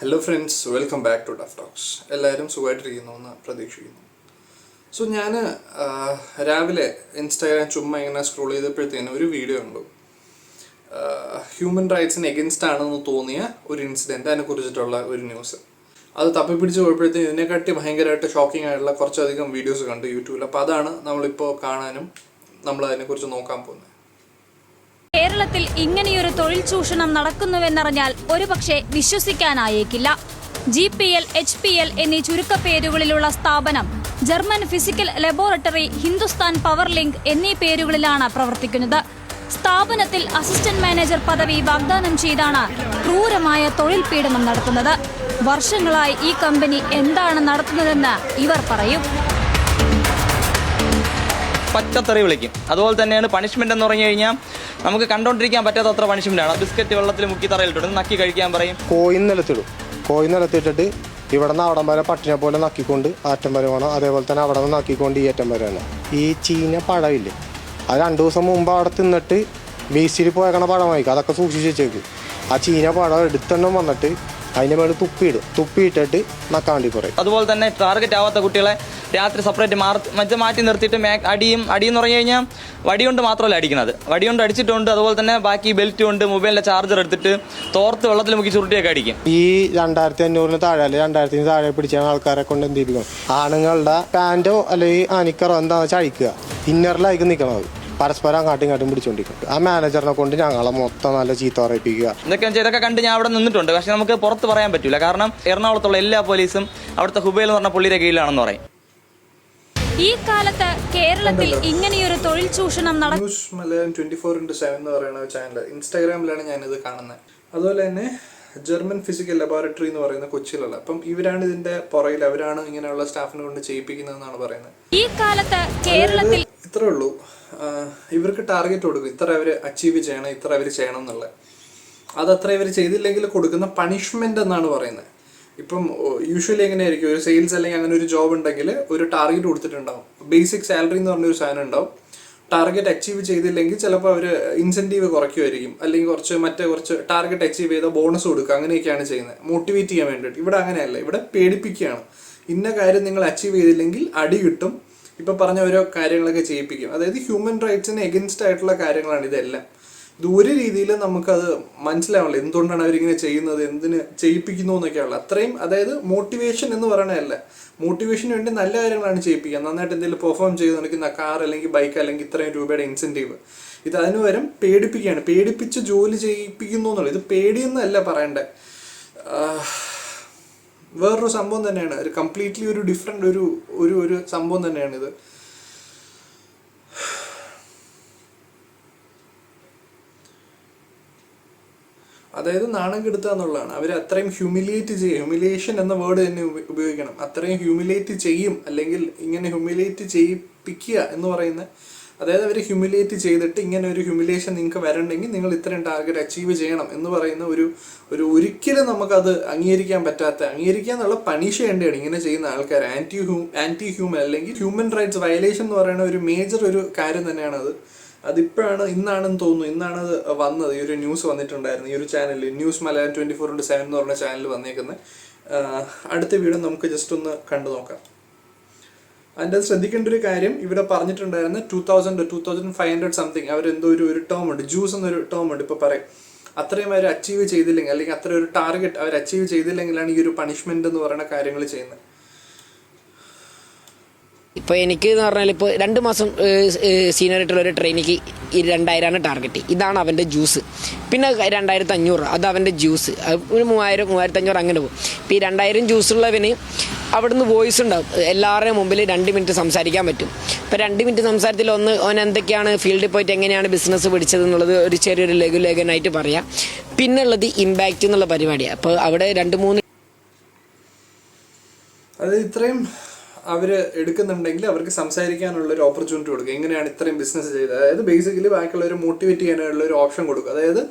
Hello friends welcome back to tough talks എല്ലാവരും സുഖമായിട്ടിരിക്കുന്നു എന്ന് പ്രതീക്ഷിക്കുന്നു. സോ ഞാൻ രാവിലെ ഇൻസ്റ്റാഗ്രാം ചുമ്മാ ഇങ്ങനെ സ്ക്രോൾ ചെയ്തപ്പോഴത്തേനും ഒരു വീഡിയോ ഉണ്ട് ഹ്യൂമൻ റൈറ്റ്സിന് എഗൻസ്റ്റ് ആണെന്ന് തോന്നിയ ഒരു ഇൻസിഡന്റ് അതിനെ കുറിച്ചിട്ടുള്ള ഒരു ന്യൂസ് അത് തപ്പിപ്പിടിച്ച് പോയപ്പോഴത്തേക്കും ഇതിനെക്കാട്ടി ഭയങ്കരമായിട്ട് ഷോക്കിംഗ് ആയിട്ടുള്ള കുറച്ചധികം വീഡിയോസ് കണ്ടു യൂട്യൂബിൽ അപ്പോൾ അതാണ് നമ്മളിപ്പോൾ കാണാനും നമ്മൾ അതിനെക്കുറിച്ച് നോക്കാൻ പോകുന്നത്. കേരളത്തിൽ ഇങ്ങനെയൊരു തൊഴിൽ ചൂഷണം നടക്കുന്നുവെന്നറിഞ്ഞാൽ ഒരുപക്ഷെ വിശ്വസിക്കാനായേക്കില്ല. G P L H P L എന്നീ ചുരുക്കപ്പേരുകളിലുള്ള സ്ഥാപനം German physical laboratory Hindustan power link എന്നീ പേരുകളിലാണ് പ്രവർത്തിക്കുന്നത്. സ്ഥാപനത്തിൽ അസിസ്റ്റന്റ് മാനേജർ പദവി വാഗ്ദാനം ചെയ്താണ് ക്രൂരമായ തൊഴിൽ പീഡനം നടത്തുന്നത്. വർഷങ്ങളായി ഈ കമ്പനി എന്താണ് നടത്തുന്നതെന്ന് ഇവർ പറയും. പച്ചത്തെറി വിളിക്കും. അതുപോലെ തന്നെയാണ് പണിഷ്മെന്റ് എന്ന് പറഞ്ഞു കഴിഞ്ഞാൽ നമുക്ക് കണ്ടോണ്ടിരിക്കാൻ പറ്റാത്ത അത്ര പണിഷ്മെന്റ് ആണ്. ബിസ്ക്കറ്റ് വെള്ളത്തിൽ മുക്കി തറയിലിട്ടുണ്ട് നക്കി കഴിക്കാൻ പറയും. കോയിൻ നിലത്തിടും. കോയിൻ നിലത്തിട്ടിട്ട് ഇവിടെ നിന്ന് അവിടം വരെ പട്ടിനെ പോലെ നക്കിക്കൊണ്ട് ആറ്റം വരെ വേണം. അതേപോലെ തന്നെ അവിടെ നിന്ന് നക്കിക്കൊണ്ട് ഈ ഏറ്റം വരെ വേണം. ഈ ചീന പഴമില്ലേ? അത് രണ്ടു ദിവസം മുമ്പ് അവിടെ തിന്നിട്ട് വേസ്റ്റിൽ പോയേക്കണ പഴമായിരിക്കും അതൊക്കെ സൂക്ഷിച്ച് വെച്ചേക്കും. ആ ചീന പഴം എടുത്തെണ്ണം വന്നിട്ട് അതിന്റെ മേളിൽ തുപ്പിയിടും. തുപ്പിയിട്ടിട്ട് നക്കാൻ വേണ്ടി പറയും. അതുപോലെ തന്നെ ടാർഗറ്റ് ആവാത്ത കുട്ടികളെ രാത്രി സെപ്പറേറ്റ് മാറ്റി മറ്റേ മാറ്റി നിർത്തിയിട്ട് മേ അടിയും അടിയെന്ന് പറഞ്ഞു കഴിഞ്ഞാൽ വടികൊണ്ട് മാത്രമല്ല അടിക്കുന്നത്. വടികൊണ്ട് അടിച്ചിട്ടുണ്ട് അതുപോലെ തന്നെ ബാക്കി ബെൽറ്റും ഉണ്ട് മൊബൈലിന്റെ ചാർജർ എടുത്തിട്ട് തോർത്ത് വെള്ളത്തിൽ മുക്കി ചുരുട്ടിയൊക്കെ അടിക്കും. ഈ രണ്ടായിരത്തി അഞ്ഞൂറിന് താഴെ അല്ലെങ്കിൽ രണ്ടായിരത്തിന് താഴെ പിടിച്ച ആൾക്കാരെ കൊണ്ട് എന്ത് ചെയ്യും? ആണുങ്ങളുടെ പാന്റോ അല്ലെങ്കിൽ അനിക്കറോ എന്താണെന്ന് വെച്ചാൽ അഴിക്കുക. ഇന്നറിലായിരിക്കും നിൽക്കണത് പരസ്പരം അങ്ങാട്ടും കാട്ടും പിടിച്ചോണ്ടിരിക്കും. ആ മാനേജറിനെ കൊണ്ട് ഞങ്ങളെ മൊത്തം നല്ല ചീത്ത പറയിപ്പിക്കുക ഇതൊക്കെ ഇതൊക്കെ കണ്ട് ഞാൻ അവിടെ നിന്നിട്ടുണ്ട്. പക്ഷെ നമുക്ക് പുറത്ത് പറയാൻ പറ്റില്ല കാരണം എറണാകുളത്തുള്ള എല്ലാ പോലീസും അവിടുത്തെ ഹുബൈൽ എന്ന് പറഞ്ഞ പുള്ളിയുടെ കീഴിലാണെന്ന് പറയും. ഈ കാലത്ത് കേരളത്തിൽ ഇങ്ങനെയൊരു തൊഴിൽ ചൂഷണം നട news Malayalam twenty four into seven എന്ന് പറയുന്ന ചാനൽ ഇൻസ്റ്റാഗ്രാമിലാണ് ഞാൻ ഇത് കാണുന്നത് അതുപോലെ തന്നെ ജർമ്മൻ ഫിസിക്കൽ ലബോറട്ടറി എന്ന് പറയുന്ന കൊച്ചിയിലുള്ള അപ്പം ഇവരാണ് ഇതിന്റെ പുറയിൽ അവരാണ് ഇങ്ങനെയുള്ള സ്റ്റാഫിനെ കൊണ്ട് ചെയ്യിപ്പിക്കുന്നതെന്നാണ് പറയുന്നത് ഈ കാലത്ത് കേരളത്തിൽ ഇത്രേ ഉള്ളൂ. ഇവർക്ക് ടാർഗറ്റ് കൊടുക്കും. ഇത്ര അവർ അച്ചീവ് ചെയ്യണം ഇത്ര അവർ ചെയ്യണം എന്നുള്ളത്. അത് അത്ര ഇവർ ചെയ്തില്ലെങ്കിൽ കൊടുക്കുന്ന പണിഷ്മെന്റ് എന്നാണ് പറയുന്നത് ഇപ്പം യൂഷ്വലി എങ്ങനെയായിരിക്കും? ഒരു സെയിൽസ് അല്ലെങ്കിൽ അങ്ങനെ ഒരു ജോബ് ഉണ്ടെങ്കിൽ ഒരു ടാർഗറ്റ് കൊടുത്തിട്ടുണ്ടാവും. ബേസിക് സാലറി എന്ന് പറഞ്ഞൊരു സാധനം ഉണ്ടാവും. ടാർഗറ്റ് അച്ചീവ് ചെയ്തില്ലെങ്കിൽ ചിലപ്പോൾ അവർ ഇൻസെന്റീവ് കുറയ്ക്കുമായിരിക്കും. അല്ലെങ്കിൽ കുറച്ച് മറ്റേ കുറച്ച് ടാർഗറ്റ് അച്ചീവ് ചെയ്ത ബോണസ് കൊടുക്കുക. അങ്ങനെയൊക്കെയാണ് ചെയ്യുന്നത്. മോട്ടിവേറ്റ് ചെയ്യാൻ വേണ്ടിയിട്ട്. ഇവിടെ അങ്ങനെയല്ല. ഇവിടെ പേടിപ്പിക്കുകയാണ്. ഇന്ന കാര്യം നിങ്ങൾ അച്ചീവ് ചെയ്തില്ലെങ്കിൽ അടി കിട്ടും. ഇപ്പം പറഞ്ഞ ഓരോ കാര്യങ്ങളൊക്കെ ചെയ്യിപ്പിക്കും. അതായത് ഹ്യൂമൻ റൈറ്റ്സിന് എഗൻസ്റ്റ് ആയിട്ടുള്ള കാര്യങ്ങളാണ് ഇതെല്ലാം. ഇത് ഒരു രീതിയിൽ നമുക്കത് മനസ്സിലാവില്ല എന്തുകൊണ്ടാണ് അവരിങ്ങനെ ചെയ്യുന്നത്? എന്തിന് ചെയ്യിപ്പിക്കുന്നു എന്നൊക്കെയാണല്ലോ. അത്രയും അതായത് മോട്ടിവേഷൻ എന്ന് പറയണതല്ല. മോട്ടിവേഷന് വേണ്ടി നല്ല കാര്യങ്ങളാണ് ചെയ്യിപ്പിക്കുക. നന്നായിട്ട് എന്തെങ്കിലും പെർഫോം ചെയ്ത് നടക്കുന്ന കാർ അല്ലെങ്കിൽ ബൈക്ക് അല്ലെങ്കിൽ ഇത്രയും രൂപയുടെ ഇൻസെന്റീവ് ഇത് അതിന് പകരം പേടിപ്പിക്കുകയാണ്. പേടിപ്പിച്ച് ജോലി ചെയ്യിപ്പിക്കുന്നു എന്നുള്ളത്. ഇത് പേടിയെന്നല്ല പറയണ്ടേ. വേറൊരു സംഭവം തന്നെയാണ്. ഒരു കംപ്ലീറ്റ്ലി ഒരു ഡിഫറെന്റ് ഒരു ഒരു ഒരു സംഭവം തന്നെയാണ് അതായത് നാണം കെടുത്തുക എന്നുള്ളതാണ്. അവർ അത്രയും ഹ്യൂമിലിയേറ്റ് ചെയ്യും. ഹ്യൂമിലിയേഷൻ എന്ന വേർഡ് തന്നെ ഉപയോഗിക്കണം. അത്രയും ഹ്യൂമിലിയേറ്റ് ചെയ്യും അല്ലെങ്കിൽ ഇങ്ങനെ ഹ്യൂമിലിയേറ്റ് ചെയ്യിപ്പിക്കുക എന്ന് പറയുന്ന അതായത് അവർ ഹ്യൂമിലിയേറ്റ് ചെയ്തിട്ട് ഇങ്ങനെ ഒരു ഹ്യൂമിലേഷൻ നിങ്ങൾക്ക് വരണ്ടെങ്കിൽ നിങ്ങൾ ഇത്രയും ടാർഗറ്റ് അച്ചീവ് ചെയ്യണം എന്ന് പറയുന്ന ഒരു ഒരു ഒരിക്കലും നമുക്കത് അംഗീകരിക്കാൻ പറ്റാത്ത അംഗീകരിക്കുക എന്നുള്ള പണിഷ് ചെയ്യേണ്ടതാണ് ഇങ്ങനെ ചെയ്യുന്ന ആൾക്കാർ. ആന്റി ഹ്യൂ ആന്റി ഹ്യൂമൻ അല്ലെങ്കിൽ ഹ്യൂമൻ റൈറ്റ്സ് വയലേഷൻ എന്ന് പറയുന്ന ഒരു മേജർ ഒരു കാര്യം തന്നെയാണ് അത് അതിപ്പോഴാണ് ഇന്നാണെന്ന് തോന്നുന്നു ഇന്നാണ് അത് വന്നത്. ഈ ഒരു ന്യൂസ് വന്നിട്ടുണ്ടായിരുന്നു. ഈ ഒരു ചാനലിൽ news Malayalam twenty four into seven എന്ന് പറഞ്ഞ ചാനൽ വന്നേക്കുന്നത് അടുത്ത വീഡിയോ നമുക്ക് ജസ്റ്റ് ഒന്ന് കണ്ടു നോക്കാം. അതിന്റെ ശ്രദ്ധിക്കേണ്ട ഒരു കാര്യം ഇവിടെ പറഞ്ഞിട്ടുണ്ടായിരുന്നു two thousand two thousand five hundred something അവർ എന്തോ ഒരു ഒരു ടേം ഉണ്ട്. ജ്യൂസ് എന്നൊരു ടേം ഉണ്ട് ഇപ്പോൾ പറയും. അത്രയും അവർ അച്ചീവ് ചെയ്തില്ലെങ്കിൽ അല്ലെങ്കിൽ അത്ര ഒരു ടാർഗറ്റ് അവർ അച്ചീവ് ചെയ്തില്ലെങ്കിലാണ് ഈ ഒരു പണിഷ്മെന്റ് എന്ന് പറയുന്ന കാര്യങ്ങൾ ചെയ്യുന്നത് ഇപ്പോൾ എനിക്ക് എന്ന് പറഞ്ഞാൽ ഇപ്പോൾ രണ്ട് മാസം സീനിയർ ആയിട്ടുള്ള ഒരു ട്രെയിനിക്ക് രണ്ടായിരമാണ് ടാർഗറ്റ് ഇതാണ് അവന്റെ ജ്യൂസ് പിന്നെ രണ്ടായിരത്തി അഞ്ഞൂറ് അത് അവന്റെ ജ്യൂസ് ഒരു മൂവായിരം മൂവായിരത്തി അഞ്ഞൂറ് അങ്ങനെ പോകും. ഇപ്പോൾ ഈ രണ്ടായിരം ജ്യൂസ് ഉള്ളവന് അവിടുന്ന് വോയിസ് ഉണ്ടാവും. എല്ലാവരുടെയും മുമ്പിൽ രണ്ട് മിനിറ്റ് സംസാരിക്കാൻ പറ്റും. ഇപ്പോൾ രണ്ട് മിനിറ്റ് സംസാരത്തിൽ ഒന്ന് അവൻ എന്തൊക്കെയാണ് ഫീൽഡിൽ പോയിട്ട് എങ്ങനെയാണ് ബിസിനസ് പിടിച്ചത് എന്നുള്ളത് ഒരു ചെറിയൊരു ലഘുലേഖനായിട്ട് പറയാം. പിന്നെ ഉള്ളത് ഇമ്പാക്റ്റ് എന്നുള്ള പരിപാടിയാണ് അപ്പോൾ അവിടെ രണ്ട് മൂന്ന് അത് ഇത്രയും അവർ എടുക്കുന്നുണ്ടെങ്കിൽ അവർക്ക് സംസാരിക്കാനുള്ള ഒരു ഓപ്പർച്യൂണിറ്റി കൊടുക്കുക. എങ്ങനെയാണ് ഇത്രയും ബിസിനസ് ചെയ്തത്? അതായത് ബേസിക്കലി ബാക്കിയുള്ളവർ മോട്ടിവേറ്റ് ചെയ്യാനുള്ള ഒരു ഓപ്ഷൻ കൊടുക്കുക. അതായത്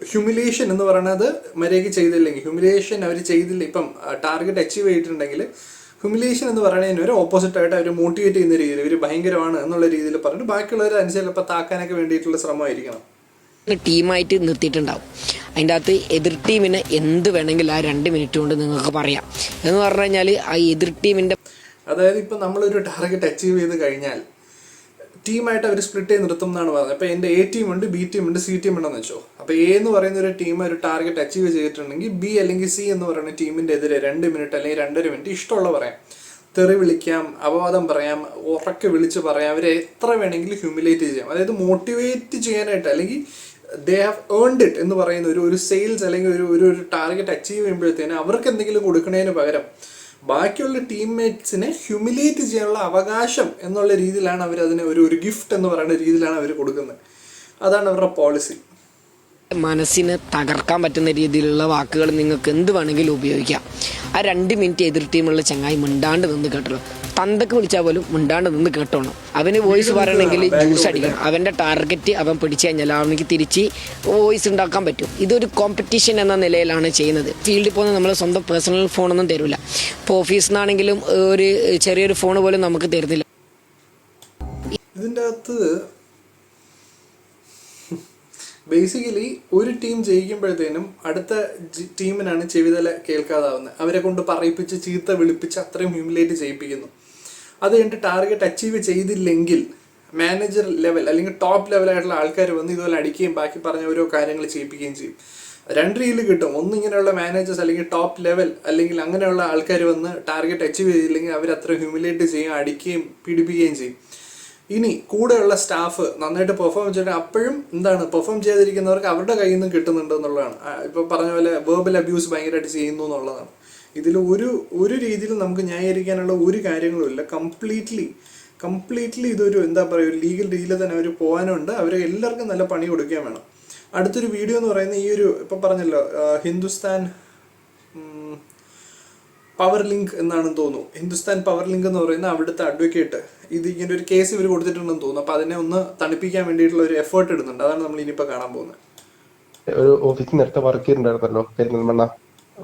ഹ്യൂമിലേഷൻ എന്ന് പറയുന്നത് മര്യാദയ്ക്ക് ചെയ്തില്ലെങ്കിൽ ഹ്യൂമിലേഷൻ അവർ ചെയ്തില്ല ഇപ്പം ടാർഗറ്റ് അച്ചീവ് ചെയ്തിട്ടുണ്ടെങ്കിൽ ഹ്യൂമിലേഷൻ എന്ന് പറയുന്നതിന് ഒരു ഓപ്പോസിറ്റായിട്ട് അവർ മോട്ടിവേറ്റ് ചെയ്യുന്ന രീതിയിൽ ഇവർ ഭയങ്കരമാണ് എന്നുള്ള രീതിയിൽ പറഞ്ഞിട്ട് ബാക്കിയുള്ളവരെ അനുസരിച്ച് താക്കാനൊക്കെ വേണ്ടിയിട്ടുള്ള ശ്രമമായിരിക്കണം. ടീമായിട്ട് നിർത്തിയിട്ടുണ്ടാവും. അതിന്റെ അകത്ത് എതിർ ടീമിനെ എന്ത് വേണമെങ്കിലും ആ രണ്ട് മിനിറ്റ് കൊണ്ട് നിങ്ങൾക്ക് പറയാം. എന്ന് പറഞ്ഞു കഴിഞ്ഞാൽ ആ എതിർ ടീമിന്റെ അതായത് ഇപ്പം നമ്മളൊരു ടാർഗറ്റ് അച്ചീവ് ചെയ്ത് കഴിഞ്ഞാൽ ടീമായിട്ട് അവർ സ്പ്ലിറ്റ് ചെയ്ത് നിർത്തും എന്നാണ് പറഞ്ഞത്. അപ്പോൾ എന്റെ എ ടീം ഉണ്ട് ബി ടീം ഉണ്ട് സി ടീം ഉണ്ടെന്ന് വെച്ചോ. അപ്പോൾ എ എന്ന് പറയുന്ന ഒരു ടീം ഒരു ടാർഗറ്റ് അച്ചീവ് ചെയ്തിട്ടുണ്ടെങ്കിൽ ബി അല്ലെങ്കിൽ സി എന്ന് പറയുന്ന ടീമിന്റെ എതിരെ രണ്ട് മിനിറ്റ് അല്ലെങ്കിൽ രണ്ടര മിനിറ്റ് ഇഷ്ടമുള്ള പറയാം. തെറി വിളിക്കാം അപവാദം പറയാം ഉറക്കെ വിളിച്ച് പറയാം അവരെ എത്ര വേണമെങ്കിലും ഹ്യൂമിലേറ്റ് ചെയ്യാം. അതായത് മോട്ടിവേറ്റ് ചെയ്യാനായിട്ട് അല്ലെങ്കിൽ ദേ ഹാവ് ഏൺഡ് ഇറ്റ് എന്ന് പറയുന്ന ഒരു ഒരു സെയിൽസ് അല്ലെങ്കിൽ ഒരു ഒരു ടാർഗറ്റ് അച്ചീവ് ചെയ്യുമ്പോഴത്തേന് അവർക്ക് എന്തെങ്കിലും കൊടുക്കുന്നതിന് പകരം ബാക്കിയുള്ള ടീംമേറ്റ്സിനെ ഹ്യൂമിലേറ്റ് ചെയ്യാനുള്ള അവകാശം എന്നുള്ള രീതിയിലാണ് അവർ അതിനെ ഒരു ഒരു ഗിഫ്റ്റ് എന്ന് പറയുന്ന രീതിയിലാണ് അവർ കൊടുക്കുന്നത്. അതാണ് അവരുടെ പോളിസി മനസ്സിനെ തകർക്കാൻ പറ്റുന്ന രീതിയിലുള്ള വാക്കുകൾ നിങ്ങൾക്ക് എന്ത് വേണമെങ്കിലും ഉപയോഗിക്കാം. ആ രണ്ട് മിനിറ്റ് എതിർ ടീമുള്ള ചങ്ങായി മിണ്ടാണ്ട് നിന്ന് കേട്ടല്ലോ. തന്തക്ക് വിളിച്ചാൽ പോലും മിണ്ടാണ്ട് നിന്ന് കേട്ടോണം. അവന് വോയിസ് പറയണമെങ്കിൽ ജ്യൂസ് അടിക്കണം. അവന്റെ ടാർഗറ്റ് അവൻ പിടിച്ചു കഴിഞ്ഞാൽ അവനിക്ക് തിരിച്ച് വോയിസ് ഉണ്ടാക്കാൻ പറ്റും. ഇതൊരു കോമ്പറ്റീഷൻ എന്ന നിലയിലാണ് ചെയ്യുന്നത്. ഫീൽഡിൽ പോകുന്ന നമ്മൾ സ്വന്തം പേഴ്സണൽ ഫോണൊന്നും തരില്ല ഇപ്പോൾ ഓഫീസിൽ നിന്നാണെങ്കിലും ഒരു ചെറിയൊരു ഫോൺ പോലും നമുക്ക് തരുന്നില്ല. ഇതിന്റെ അകത്ത് ബേസിക്കലി ഒരു ടീം ജയിക്കുമ്പോഴത്തേനും അടുത്ത ടീമിനാണ് ചെവിതല കേൾക്കാതാവുന്നത്. അവരെ കൊണ്ട് പറയിപ്പിച്ച് ചീത്ത വിളിപ്പിച്ച് അത്രയും ഹ്യൂമിലേറ്റ് ചെയ്യിപ്പിക്കുന്നു. അത് കഴിഞ്ഞിട്ട് ടാർഗറ്റ് അച്ചീവ് ചെയ്തില്ലെങ്കിൽ മാനേജർ ലെവൽ അല്ലെങ്കിൽ ടോപ്പ് ലെവലായിട്ടുള്ള ആൾക്കാർ വന്ന് ഇതുപോലെ അടിക്കുകയും ബാക്കി പറഞ്ഞ ഓരോ കാര്യങ്ങൾ ചെയ്യിപ്പിക്കുകയും ചെയ്യും. രണ്ട് രീതിയിൽ കിട്ടും. ഒന്ന് ഇങ്ങനെയുള്ള മാനേജേഴ്സ് അല്ലെങ്കിൽ ടോപ്പ് ലെവൽ അല്ലെങ്കിൽ അങ്ങനെയുള്ള ആൾക്കാർ വന്ന് ടാർഗറ്റ് അച്ചീവ് ചെയ്തില്ലെങ്കിൽ അവർ അത്ര ഹ്യൂമിലേറ്റ് ചെയ്യും അടിക്കുകയും പീഡിപ്പിക്കുകയും ചെയ്യും. ഇനി കൂടെയുള്ള സ്റ്റാഫ് നന്നായിട്ട് പെർഫോം ചെയ്തിട്ട് അപ്പോഴും എന്താണ് പെർഫോം ചെയ്തിരിക്കുന്നവർക്ക് അവരുടെ കയ്യിൽ നിന്നും കിട്ടുന്നുണ്ട് എന്നുള്ളതാണ്. ഇപ്പോൾ ഇപ്പൊ പറഞ്ഞ പോലെ വേർബൽ അബ്യൂസ് ഭയങ്കരമായിട്ട് ചെയ്യുന്നു എന്നുള്ളതാണ്. ഇതിൽ ഒരു ഒരു രീതിയിൽ നമുക്ക് ന്യായീകരിക്കാനുള്ള ഒരു കാര്യങ്ങളും ഇല്ല. കംപ്ലീറ്റ്ലി കംപ്ലീറ്റ്ലി ഇതൊരു എന്താ പറയുക ഒരു ലീഗൽ രീതിയിൽ തന്നെ അവർ പോകാനുണ്ട്. അവരെ എല്ലാവർക്കും നല്ല പണി കൊടുക്കുകയും വേണം. അടുത്തൊരു വീഡിയോ എന്ന് പറയുന്നത് ഈ ഒരു ഇപ്പം പറഞ്ഞല്ലോ ഹിന്ദുസ്ഥാൻ പവർ ലിങ്ക് എന്നാണെന്ന് തോന്നുന്നു. ഹിന്ദുസ്ഥാൻ പവർ ലിങ്ക് എന്ന് പറയുന്ന അവിടുത്തെ അഡ്വക്കേറ്റ് ഇത് ഇങ്ങനെ ഒരു കേസ് ഇവർ കൊടുത്തിട്ടുണ്ടെന്ന് തോന്നുന്നു. അപ്പോൾ അതിനെ ഒന്ന് തണുപ്പിക്കാൻ വേണ്ടിയിട്ടുള്ള ഒരു എഫേർട്ട് ഇടുന്നുണ്ട്. അതാണ് നമ്മൾ ഇനിയിപ്പോൾ കാണാൻ പോകുന്നത്. ഒരു ഓഫീസിൽ നേരത്തെ വർക്ക് ചെയ്തിട്ടുണ്ടായിരുന്നല്ലോ പെരിന്തൽമണ്ണ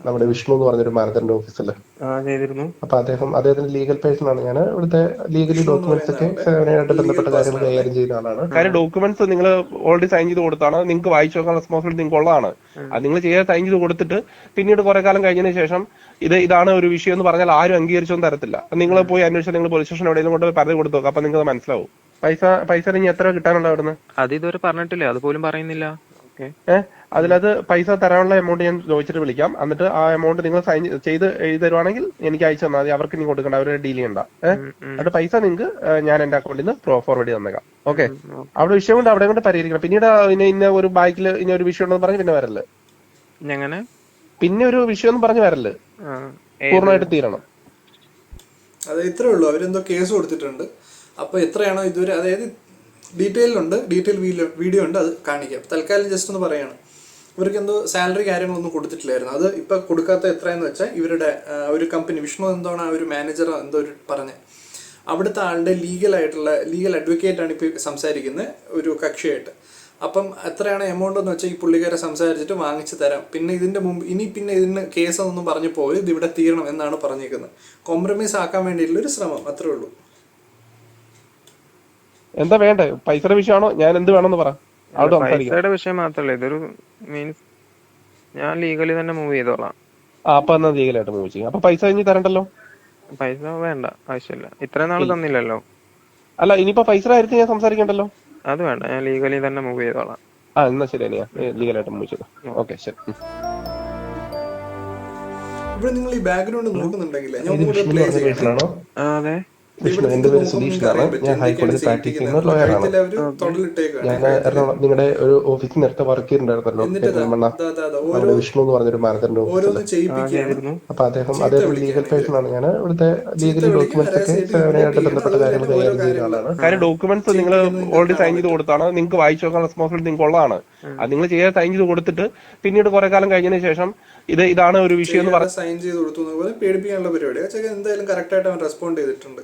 നമ്മുടെ വിഷ്ണു എന്ന് പറഞ്ഞൊരു മാനേജറിന്റെ ഓഫീസിൽ ആ ചെയ്തിരുന്നു. അപ്പൊ അദ്ദേഹം അദ്ദേഹത്തിന്റെ ലീഗൽ പേഴ്സൺ ആണ്. ഞാൻ ഇവിടുത്തെ ലീഗലി ഡോക്യുമെന്റ്സ് ഒക്കെ സേവനമായിട്ട് ബന്ധപ്പെട്ട കാര്യങ്ങൾ കൈകാര്യം ചെയ്യുന്ന ആളാണ്. കാര്യം ഡോക്യുമെന്റ്സ് നിങ്ങൾ ഓൾറെഡി സൈൻ ചെയ്ത് കൊടുത്താണ്. നിങ്ങൾക്ക് വായിച്ചു നോക്കാൻ റെസ്പോൺസിബിലിറ്റി നിങ്ങൾക്ക് ഉള്ളതാണ് അത് നിങ്ങൾ ചെയ്യാൻ സൈൻ ചെയ്ത് കൊടുത്തിട്ട് പിന്നീട് കുറെ കാലം കഴിഞ്ഞതിന് ശേഷം ഇത് ഇതാണ് ഒരു വിഷയം എന്ന് പറഞ്ഞാൽ ആരും അംഗീകരിച്ചൊന്നും തരത്തില്ല. നിങ്ങൾ പോയി അന്വേഷിച്ചാൽ നിങ്ങൾ പോലീസ് സ്റ്റേഷൻ എവിടെയെങ്കിലും കൊണ്ട് പരാതി കൊടുത്തു നോക്കാം. അപ്പൊ നിങ്ങൾക്ക് മനസ്സിലാവും. പൈസ പൈസ ഇനി എത്ര കിട്ടാനുള്ള അവിടുന്ന്? അത് ഇതുവരെ പറഞ്ഞിട്ടില്ല. അത് പോലും പറയുന്നില്ല. ഓക്കെ ഏഹ് അതിലത് പൈസ തരാനുള്ള എമൗണ്ട് ഞാൻ ചോദിച്ചിട്ട് വിളിക്കാം. എന്നിട്ട് ആ എമൗണ്ട് നിങ്ങൾ സൈൻ ചെയ്ത് എഴുതി തരുവാണെങ്കിൽ എനിക്ക് അയച്ചു തന്നാൽ മതി. അവർക്ക് ഇനി കൊടുക്കണ്ട അവരെ ഡീൽ ചെയ്യണ്ട. ഏഹ് എന്നിട്ട് പൈസ നിങ്ങൾക്ക് ഞാൻ എന്റെ അക്കൗണ്ടിൽ നിന്ന് ഫോർവേഡ് ചെയ്ത് തന്നേക്കാം. ഓക്കെ. അവിടെ വിഷയം കൊണ്ട് അവിടെ കൊണ്ട് പരിഹരിക്കണം. പിന്നീട് ഇന്ന ഇന്ന ഒരു ബാക്കിൽ ഇന്ന ഒരു വിഷയം ഉണ്ടെന്ന് പറഞ്ഞ് പിന്നെ വരൽ. പിന്നെ ഒരു വിഷയം എന്ന് പറഞ്ഞ് വരൽ. പൂർണമായിട്ട് തീരണം. അത് ഇത്രേ ഉള്ളൂ. അവരെന്തോ കേസ് കൊടുത്തിട്ടുണ്ട്. അപ്പൊ എത്രയാണോ ഇതുവരെ? അതായത് ഡീറ്റെയിലുണ്ട് ഡീറ്റെയിൽ വീഡിയോ ഉണ്ട് അത് കാണിക്കാം. തൽക്കാലം ജസ്റ്റ് ഒന്ന് പറയാണ്. ഇവർക്ക് എന്തോ സാലറി കാര്യങ്ങളൊന്നും കൊടുത്തിട്ടില്ലായിരുന്നു. അത് ഇപ്പം കൊടുക്കാത്ത എത്രയെന്ന് വെച്ചാൽ ഇവരുടെ ഒരു കമ്പനി വിഷ്ണു എന്താണ് ആ ഒരു മാനേജർ എന്തോ ഒരു പറഞ്ഞത് അവിടുത്തെ ആളുടെ ലീഗലായിട്ടുള്ള ലീഗൽ അഡ്വക്കേറ്റ് ആണ് ഇപ്പോൾ സംസാരിക്കുന്നത് ഒരു കക്ഷിയായിട്ട്. അപ്പം എത്രയാണ് എമൗണ്ട് എന്ന് വെച്ചാൽ ഈ പുള്ളിക്കാരെ സംസാരിച്ചിട്ട് വാങ്ങിച്ചു തരാം. പിന്നെ ഇതിന്റെ മുമ്പ് ഇനി പിന്നെ ഇതിന് കേസൊന്നും പറഞ്ഞു പോയി ഇത് ഇവിടെ തീരണം എന്നാണ് പറഞ്ഞേക്കുന്നത് കോംപ്രമൈസ് ആക്കാൻ വേണ്ടിയിട്ടുള്ള ഒരു ശ്രമം അത്രേ ഉള്ളൂ. എന്താ വേണ്ടേ? പൈസയുടെ വിഷയമാണോ? ഞാൻ എന്ത് വേണമെന്ന് പറ. അവിടെ സംസാരിക്കാം. പൈസയുടെ വിഷയം മാത്രമല്ല ഇതൊരു മീൻസ് ഞാൻ ലീഗലി തന്നെ മൂവ് ചെയ്തോളാം. ആ അപ്പൊ എന്നാ ലീഗലായിട്ട് മൂവ് ചെയ്യും. അപ്പൊ പൈസ ഇനി തരണ്ടല്ലോ? പൈസ വേണ്ട. ആവശ്യമില്ല. ഇത്രയും നാൾ തന്നില്ലല്ലോ. അല്ല ഇനിയിപ്പോ പൈസയുടെ കാര്യത്തിൽ ഞാൻ സംസാരിക്കണ്ടല്ലോ? അത് വേണ്ട. ഞാൻ ലീഗലി തന്നെ മൂവ് ചെയ്തോളാം. ആ എന്നാ ശരി അനിയാ ലീഗലായിട്ട് മൂവ് ചെയ്തോ. ഓക്കെ ശരി. ഉം. ഇവിടെ നിങ്ങൾ ഈ ബാക്ക്ഗ്രൗണ്ട് നോക്കുന്നുണ്ടെങ്കിൽ ഞാൻ ഒന്നുകൂടെ പ്ലേ ആ, അതെ. വിഷ്ണു എന്റെ പേര് സുധീഷ് എന്നാണ്. ഞാൻ ഹൈക്കോടതി പ്രാക്ടീസ് ചെയ്യുന്ന ലോയറാണ് ഞാൻ എറണാകുളം നിങ്ങളുടെ ഒരു ഓഫീസിൽ നേരത്തെ വർക്ക് ചെയ്തിട്ടുണ്ടായിരുന്നല്ലോ നമ്മുടെ വിഷ്ണു എന്ന് പറഞ്ഞൊരു മാനേജറിന്റെ ഓഫീസിൽ അപ്പൊ അദ്ദേഹം അദ്ദേഹം ലീഗൽ പേഴ്സൺ ആണ്. ഞാൻ ഇവിടുത്തെ ലീഗൽ ഡോക്യുമെന്റ്സ് ഒക്കെ സേവനമായിട്ട് ബന്ധപ്പെട്ട കാര്യങ്ങൾ കൈകാര്യം ചെയ്യുന്ന ആളാണ് കാര്യം ഡോക്യുമെന്റ്സ് നിങ്ങൾ ഓൾറെഡി സൈൻ ചെയ്ത് കൊടുത്താണ്. നിങ്ങൾക്ക് വായിച്ചു നോക്കാൻ റെസ്പോൺസിബിലിറ്റി നിങ്ങൾക്ക് ഉള്ളതാണ്. അത് നിങ്ങൾ ചെയ്യാൻ സൈൻ ചെയ്ത് കൊടുത്തിട്ട് പിന്നീട് കുറെ കാലം കഴിഞ്ഞതിന് ശേഷം ഇത് ഇതാണ് ഒരു വിഷയം എന്ന് പറഞ്ഞാൽ സൈൻ ചെയ്ത് കൊടുത്തു പേടിപ്പിക്കാനുള്ള പരിപാടി പക്ഷേ എന്തായാലും കറക്റ്റായിട്ട് അവൻ റെസ്പോണ്ട് ചെയ്തിട്ടുണ്ട്.